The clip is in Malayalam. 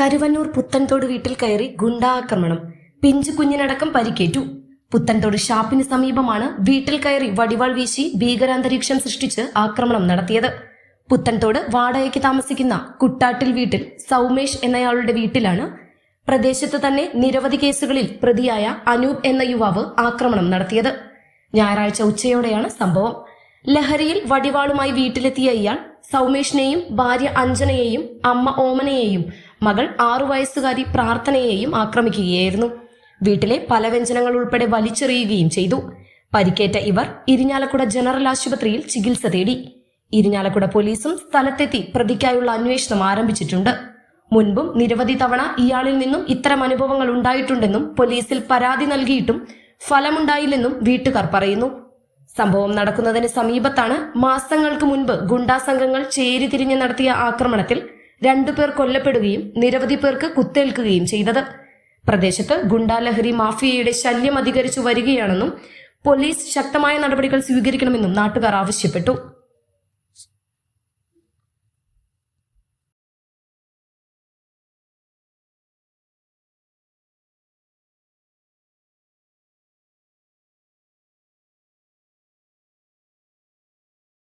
കരുവന്നൂർ പുത്തൻതോട് വീട്ടിൽ കയറി ഗുണ്ടാക്രമണം. പിഞ്ചു കുഞ്ഞിനടക്കം പരിക്കേറ്റു. പുത്തൻതോട് ഷാപ്പിന് സമീപമാണ് വീട്ടിൽ കയറി വടിവാൾ വീശി ഭീകരാന്തരീക്ഷം സൃഷ്ടിച്ച് ആക്രമണം നടത്തിയത്. പുത്തൻതോട് വാടകയ്ക്ക് താമസിക്കുന്ന കുട്ടാട്ടിൽ വീട്ടിൽ സൗമേഷ് എന്നയാളുടെ വീട്ടിലാണ് പ്രദേശത്ത് തന്നെ നിരവധി കേസുകളിൽ പ്രതിയായ അനൂപ് എന്ന യുവാവ് ആക്രമണം നടത്തിയത്. ഞായറാഴ്ച ഉച്ചയോടെയാണ് സംഭവം. ലഹരിയിൽ വടിവാളുമായി വീട്ടിലെത്തിയ ഇയാൾ സൗമേഷിനെയും ഭാര്യ അഞ്ജനയെയും അമ്മ ഓമനയെയും മകൾ ആറു വയസ്സുകാരി പ്രാർത്ഥനയെയും ആക്രമിക്കുകയായിരുന്നു. വീട്ടിലെ പല വ്യഞ്ജനങ്ങൾ ഉൾപ്പെടെ വലിച്ചെറിയുകയും ചെയ്തു. പരിക്കേറ്റ ഇവർ ഇരിഞ്ഞാലക്കുട ജനറൽ ആശുപത്രിയിൽ ചികിത്സ തേടി. ഇരിഞ്ഞാലക്കുട പോലീസും സ്ഥലത്തെത്തി പ്രതിക്കായുള്ള അന്വേഷണം ആരംഭിച്ചിട്ടുണ്ട്. മുൻപും നിരവധി തവണ ഇയാളിൽ നിന്നും ഇത്തരം അനുഭവങ്ങൾ ഉണ്ടായിട്ടുണ്ടെന്നും പോലീസിൽ പരാതി നൽകിയിട്ടും ഫലമുണ്ടായില്ലെന്നും വീട്ടുകാർ പറയുന്നു. സംഭവം നടക്കുന്നതിന് സമീപത്താണ് മാസങ്ങൾക്ക് മുൻപ് ഗുണ്ടാസംഘങ്ങൾ സംഘങ്ങൾ ചേരിതിരിഞ്ഞ് നടത്തിയ ആക്രമണത്തിൽ രണ്ടുപേർ കൊല്ലപ്പെടുകയും നിരവധി പേർക്ക് കുത്തേൽക്കുകയും ചെയ്തത്. പ്രദേശത്ത് ഗുണ്ടാലഹരി മാഫിയയുടെ ശല്യം അധികരിച്ചു വരികയാണെന്നും പോലീസ് ശക്തമായ നടപടികൾ സ്വീകരിക്കണമെന്നും നാട്ടുകാർ ആവശ്യപ്പെട്ടു.